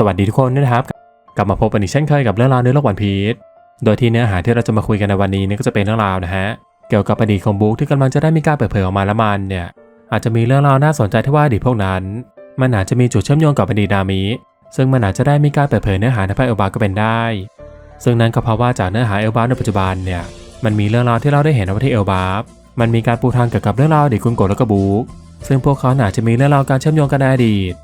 สวัสดีทุกคนนะครับ กลับมาพบกันอีกเช่นเคยกับเรื่องราวในโลกวันพีชโดยที่เนื้อหาที่เราจะมาคุยกันในวันนี้นี่ก็จะเป็นเรื่องราวนะฮะเกี่ยวกับอดีตของบุ๊กที่กำลังจะได้มีการเปิดเผยออกมาและมันเนี่ยอาจจะมีเรื่องราวน่าสนใจที่ว่าอดีตพวกนั้น มันอาจจะมีจุดเชื่อมโยงกับอดีตนามิซึ่งมันอาจจะได้มีการเปิดเผยเนื้อหาในไพ่เอลบาก็เป็นได้ ซึ่งนั่นก็เพราะว่าจากเนื้อหาเอลบาในปัจจุบันเนี่ยมันมีเรื่องราวที่เราได้เห็นว่าที่เอลบามันมีการปูทางเกี่ยวกับเรื่องราวอดีตคุณโกและก็บุ๊กซึ่งพวกเขาอาจจะมีเรื่องราวการเชื่อมโยงกันในอดีต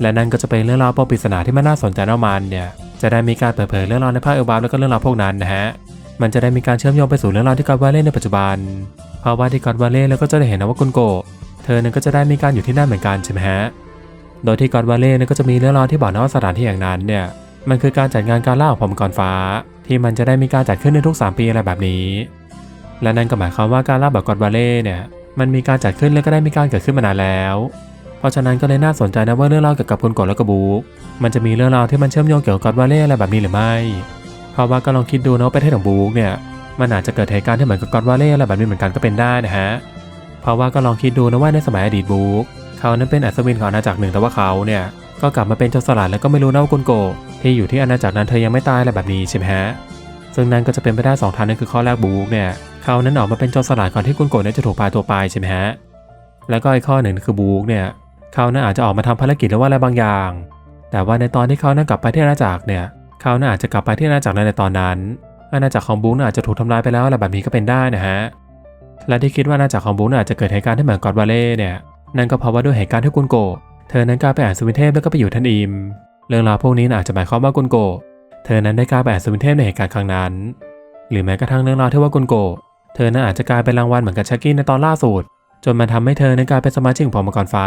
และนั่นก็จะเป็นเรื่องราวปปริศนาที่มันน่าสนใจเอามันเนี่ยจะได้มีการเปิดเผยเรื่องราวในภาคเอลบาแล้วก็เรื่องราวพวกนั้นนะฮะมันจะได้มีการเชื่อมโยงไปสู่เรื่องราวที่กอดวาเล่ในปัจจุบันเพราะว่าที่กอดวาเล่แล้วก็จะได้เห็นนะว่ากุนโกะเธอนั้นก็จะได้มีการอยู่ที่นั่นเหมือนกันใช่ไหมฮะโดยที่กอดวาเล่เนี่ยก็จะมีเรื่องราวที่บอกนะว่าสถานที่อย่างนั้นเนี่ยมันคือการจัดงานการล่าของผมก่อนฟ้า ที่มันจะได้มีการจัดขึ้นในทุก 3 ปีอะไรแบบนี้ และนั่นก็หมายความว่าการล่าแบบกอดวาเล่เนี่ยมันมีการจัดขึ้นและก็ได้มีการเกิดขึ้นมานานแล้ว ราะฉะนั้นก็เลยน่าสนใจนะว่าเรื่องราเกี่ยวกับกุนโกะและกบูกมันจะมีเรื่องราวที่มันเชื่อมโยงเกี่ยวกับกอดวาเล่อะไรแบบนี้หรือไม่ เพราะว่าก็ลองคิดดูนะว่าประเทศของบูกเนี่ยมันอาจจะเกิดเหตุการณ์ที่เหมือนกับกอดวาเล่อะไรแบบนี้เหมือนกันก็เป็นได้นะฮะ เพราะว่าก็ลองคิดดูนะว่าในสมัยอดีตบูกเขานั้นเป็นอัศวินของอาณาจักรหนึ่งแต่ว่าเขาเนี่ยก็กลับมาเป็นโจรสลัดแล้วก็ไม่รู้นะว่ากุนโกะที่อยู่ที่อาณาจักรนั้นเธอยังไม่ตายอะไรแบบนี้ใช่ไหมฮะซึ่งนั่นก็จะเป็นไปได้สองทางนั่นคือข้อแรกบูกเนี่ยเขานั้นออกมาเป็นโจรสลัดก่อนที่กุนโกเนี่ยจะถูกพาตัวไปใช่ไหมฮะแล้วก็อีกข้อหนึ่งคือบูกเนี่ย เขานั้นอาจจะออกมาทำภารกิจหรือว่าอะไรบางอย่าง แต่ว่าในตอนที่เขานั้นกลับไปที่อาณาจักรเนี่ยเขานั้นอาจจะกลับไปที่อาณาจักรในตอนนั้น อาณาจักรของบู๊อาจจะถูกทำลายไปแล้วอะไรแบบนี้ก็เป็นได้นะฮะ และที่คิดว่าอาณาจักรของบู๊อาจจะเกิดเหตุการณ์ที่เหมือนกอดวาเล่เนี่ย นั่นก็เพราะว่าด้วยเหตุการณ์ที่กุนโก เธอนั้นกล้าไปอ่านสวินเทพแล้วก็ไปอยู่ทันอิม เรื่องราวพวกนี้อาจจะหมายความว่ากุนโก เธอนั้นได้กล้าไปอ่านสวินเทพในเหตุการณ์ครั้งนั้น หรือแม้กระทั่งเรื่องราวที่ว่ากุนโก เธอนั้นอาจจะกลายเป็นรางวัลเหมือนกับชักกี้ในตอนล่าสุด จนมันทำให้เธอนั้นกลายเป็นสมาชิกของพอมกรฟ้า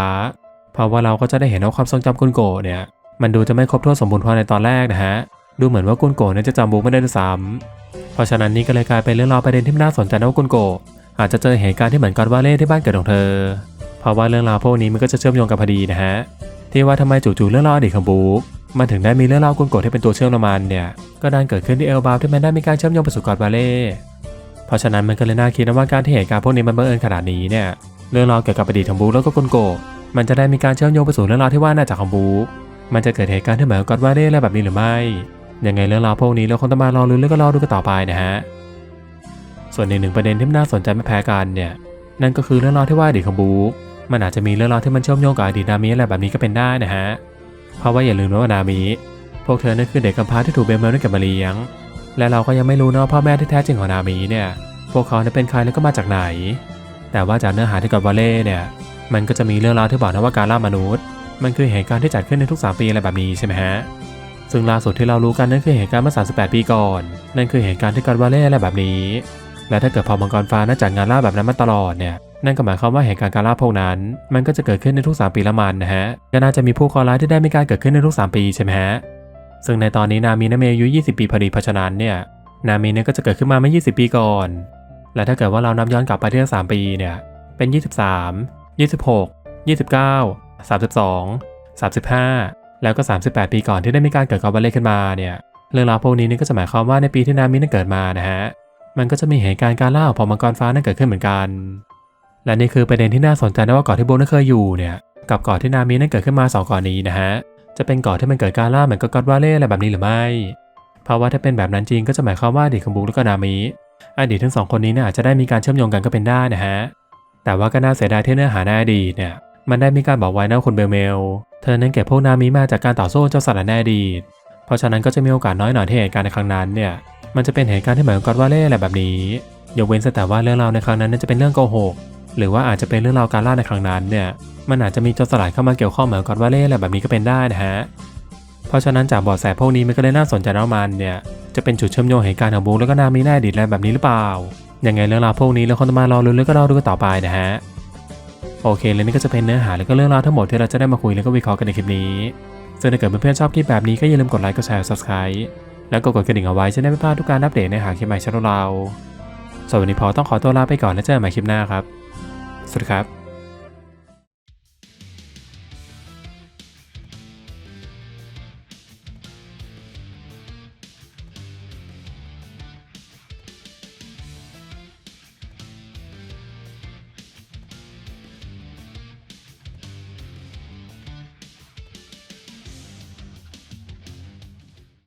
เพราะว่าเราก็จะได้เห็นว่าความทรงจำกุนโกเนี่ยมันดูจะไม่ครบถ้วนสมบูรณ์พอในตอนแรกนะฮะ ดูเหมือนว่ากุนโกเนี่ยจะจำบุ๊กไม่ได้ด้วยซ้ำเพราะฉะนั้นนี่ก็เลยกลายเป็นเรื่องราวประเด็นที่น่าสนใจนะว่ากุนโก อาจจะเจอเหตุการณ์ที่เหมือนกอนวาเล่ที่บ้านเกิดของเธอ เพราะว่าเรื่องราวพวกนี้มันก็จะเชื่อมโยงกันพอดีนะฮะ ที่ว่าทำไมจู่ๆเรื่องราวอดีตของบุ๊กมันถึงได้มีเรื่องราวกุนโกที่เป็นตัวเชื่อมละมันเนี่ย ก็ดันเกิดขึ้นที่เอลบาที่มันได้มีการเชื่อมโยงไปสู่กอนวาเล่ เพราะฉะนั้นมันก็เลยน่าคิดนะว่าการที่เหตุการณ์พวกนี้มันบังเอิญขนาดนี้เนี่ย เรื่องราวเกี่ยวกับอดีตของบุกแล้วก็กุนโก มันจะได้มีการเชื่อมโยงไปสู่เรื่องราวที่ว่าน่าจะของบุ๊กมันจะเกิดเหตุการณ์ที่เหมือนกับกอนวาเล่อะไรแบบนี้หรือไม่ ยังไงเรื่องราวพวกนี้เราคงต้องมารอลุ้นแล้วก็รอดูกันต่อไปนะฮะ ส่วนอีกหนึ่งประเด็นที่น่าสนใจไม่แพ้กันเนี่ย นั่นก็คือเรื่องราวที่ว่าอดีตของบุ๊กมันอาจจะมีเรื่องราวที่มันเชื่อมโยงกับอดีตนามิอะไรแบบนี้ก็เป็นได้นะฮะ เพราะว่าอย่าลืมนะว่านามิพวกเธอนั่นคือเด็กกำพร้าที่ถูกเบลเมลนั่นเก็บมาเลี้ยง และเราก็ยังไม่รู้นะว่าพ่อแม่ที่แท้จริงของนามิเนี่ย พวกเขานั้นเป็นใครแล้วก็มาจากไหน แต่ว่าจากเนื้อหาที่กับวาเล่เนี่ย มันก็จะมีเรื่องราวที่บอกนะว่าการล่ามนุษย์ มันคือเหตุการณ์ที่จัดขึ้นในทุก 3 ปีอะไรแบบนี้ใช่ไหมฮะซึ่งล่าสุดที่เรารู้กันนั่นคือเหตุการณ์เมื่อ 38 ปีก่อน นั่นคือเหตุการณ์ที่กอนวาเล่อะไรแบบนี้ และถ้าเกิดพอมังกรฟ้าน่าจัดงานล่าแบบนั้นมาตลอดเนี่ย นั่นก็หมายความว่าเหตุการณ์การล่าพวกนั้น มันก็จะเกิดขึ้นในทุก 3 ปีละมันนะฮะ ก็น่าจะมีผู้คอร้ายที่ได้มีการเกิดขึ้นในทุก 3 ปีใช่ไหมฮะ ซึ่งในตอนนี้นามีนาเมอายุ 20 ปีพอดีเพราะฉะนั้นเนี่ย นามีเนี่ยก็จะเกิดขึ้นมาเมื่อ 20 ปีก่อน และถ้าเกิดว่าเรานับย้อนกลับไปที่สามปีเนี่ย เป็น 23 26 29 32 35 แล้วก็ 38 ปีก่อนที่ได้มีการเกิดกอบาเล่ขึ้นมาเนี่ยเรื่องราวพวกนี้นี่ก็จะหมายความว่าในปีที่นามินั้นเกิดมานะฮะมันก็จะมีเหตุการณ์การล่าของพอมังกรฟ้านั้นเกิดขึ้นเหมือนกัน และนี่คือประเด็นที่น่าสนใจนะว่าเกาะที่โบนั้นเคยอยู่เนี่ยกับเกาะที่นามินั้นเกิดขึ้นมาสองเกาะนี้นะฮะจะเป็นเกาะที่มันเกิดการล่าเหมือนกับกอดวาเล่อะไรแบบนี้หรือไม่ เพราะว่าถ้าเป็นแบบนั้นจริงก็จะหมายความว่าอดีตของบุกและก็นามิอดีตทั้งสองคนนี้เนี่ยอาจจะได้มีการเชื่อมโยงกันก็เป็นได้นะฮะ แต่ว่าก็น่าเสียดายที่เนื้อหาในอดีตเนี่ยมันได้มีการบอกไว้นะคุณเบลเมล เธอนั้นเก็บพวกนามิมาจากการต่อสู้เจ้าสัตว์ในอดีต เพราะฉะนั้นก็จะมีโอกาสน้อยหน่อยที่เหตุการณ์ในครั้งนั้นเนี่ย มันจะเป็นเหตุการณ์ที่เหมือนกับกอดวาเล่อะไรแบบนี้ ยกเว้นแต่ว่าเรื่องราวในครั้งนั้นจะเป็นเรื่องโกหก หรือว่าอาจจะเป็นเรื่องราวการล่าในครั้งนั้นเนี่ย มันอาจจะมีโจรสลัดเข้ามาเกี่ยวข้องเหมือนกับกอดวาเล่อะไรแบบนี้ก็เป็นได้นะฮะ เพราะฉะนั้นจากเบาะแสพวกนี้มันก็เลยน่าสนใจนะว่ามันเนี่ย จะเป็นจุดเชื่อมโยงเหตุการณ์ของบุ๊กแล้วก็นามิในอดีตอะไรแบบนี้หรือเปล่า ยังไงเรื่องราวพวกนี้เราคงต้องมารอรู้แล้วก็รอดูกันต่อไปนะฮะ โอเคเลยนี่ก็จะเป็นเนื้อหาแล้วก็เรื่องราวทั้งหมดที่เราจะได้มาคุยแล้วก็วิเคราะห์กันในคลิปนี้ซึ่งถ้าเกิดเพื่อนๆชอบคลิปแบบนี้ก็อย่าลืมกดไลค์กดแชร์ subscribe แล้วก็กดกระดิ่งเอาไว้จะได้ไม่พลาดทุกการอัปเดตในหาคลิปใหม่ช่องเราส่วนวันนี้พอต้องขอตัวลาไปก่อนแล้วเจอกันใหม่คลิปหน้าครับ สวัสดีครับ